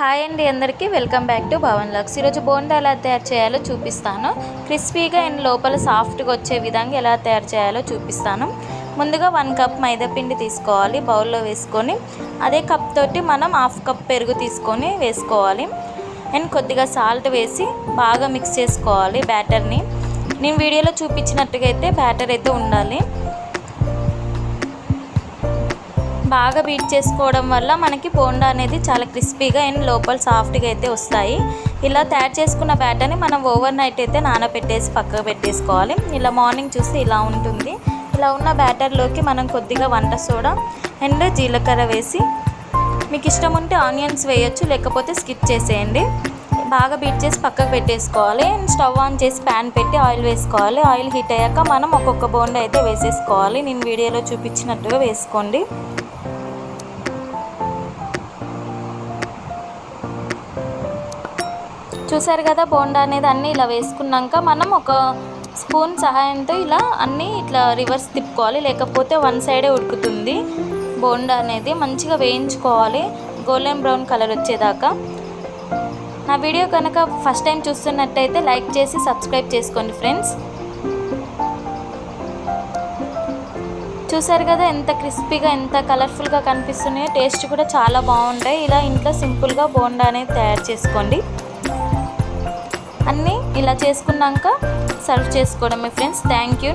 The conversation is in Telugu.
హాయ్ అండి అందరికీ. వెల్కమ్ బ్యాక్ టు భవన్ లక్స్. ఈరోజు బోండా ఎలా తయారు చేయాలో చూపిస్తాను. క్రిస్పీగా అండ్ లోపల సాఫ్ట్గా వచ్చే విధంగా ఎలా తయారు చేయాలో చూపిస్తాను. ముందుగా వన్ కప్ మైదాపిండి తీసుకోవాలి బౌల్లో వేసుకొని. అదే కప్ తోటి మనం హాఫ్ కప్ పెరుగు తీసుకొని వేసుకోవాలి. అండ్ కొద్దిగా సాల్ట్ వేసి బాగా మిక్స్ చేసుకోవాలి బ్యాటర్ని. నేను వీడియోలో చూపించినట్టుగా అయితే బ్యాటర్ అయితే ఉండాలి. బాగా బీట్ చేసుకోవడం వల్ల మనకి బోండా అనేది చాలా క్రిస్పీగా అండ్ లోపల సాఫ్ట్గా అయితే వస్తాయి. ఇలా తయారు చేసుకున్న బ్యాటర్ని మనం ఓవర్ నైట్ అయితే నానబెట్టేసి పక్కకు పెట్టేసుకోవాలి. ఇలా మార్నింగ్ చూస్తే ఇలా ఉంటుంది. ఇలా ఉన్న బ్యాటర్లోకి మనం కొద్దిగా వంట సోడా అండ్ జీలకర్ర వేసి మీకు ఇష్టం ఉంటే ఆనియన్స్ వేయొచ్చు లేకపోతే స్కిప్ చేసేయండి. బాగా బీట్ చేసి పక్కకు పెట్టేసుకోవాలి. స్టవ్ ఆన్ చేసి ప్యాన్ పెట్టి ఆయిల్ వేసుకోవాలి. ఆయిల్ హీట్ అయ్యాక మనం ఒక్కొక్క బోండా అయితే వేసేసుకోవాలి. నేను వీడియోలో చూపించినట్టుగా వేసుకోండి. చూసారు కదా బోండా అనేది అన్నీ ఇలా వేసుకున్నాక మనం ఒక స్పూన్ సహాయంతో ఇలా అన్నీ ఇట్లా రివర్స్ తిప్పుకోవాలి. లేకపోతే వన్ సైడే ఉడుకుతుంది. బోండా అనేది మంచిగా వేయించుకోవాలి. గోల్డెన్ బ్రౌన్ కలర్ వచ్చేదాకా. నా వీడియో కనుక ఫస్ట్ టైం చూస్తున్నట్టయితే లైక్ చేసి సబ్స్క్రైబ్ చేసుకోండి ఫ్రెండ్స్. చూసారు కదా ఎంత క్రిస్పీగా ఎంత కలర్ఫుల్గా కనిపిస్తున్నాయో టేస్ట్ కూడా చాలా బాగుంటాయి. ఇలా ఇంట్లో సింపుల్గా బోండా అనేది తయారు చేసుకోండి. అన్నీ ఇలా చేసుకున్నాక సర్వ్ చేసుకోవడమే ఫ్రెండ్స్. Thank you.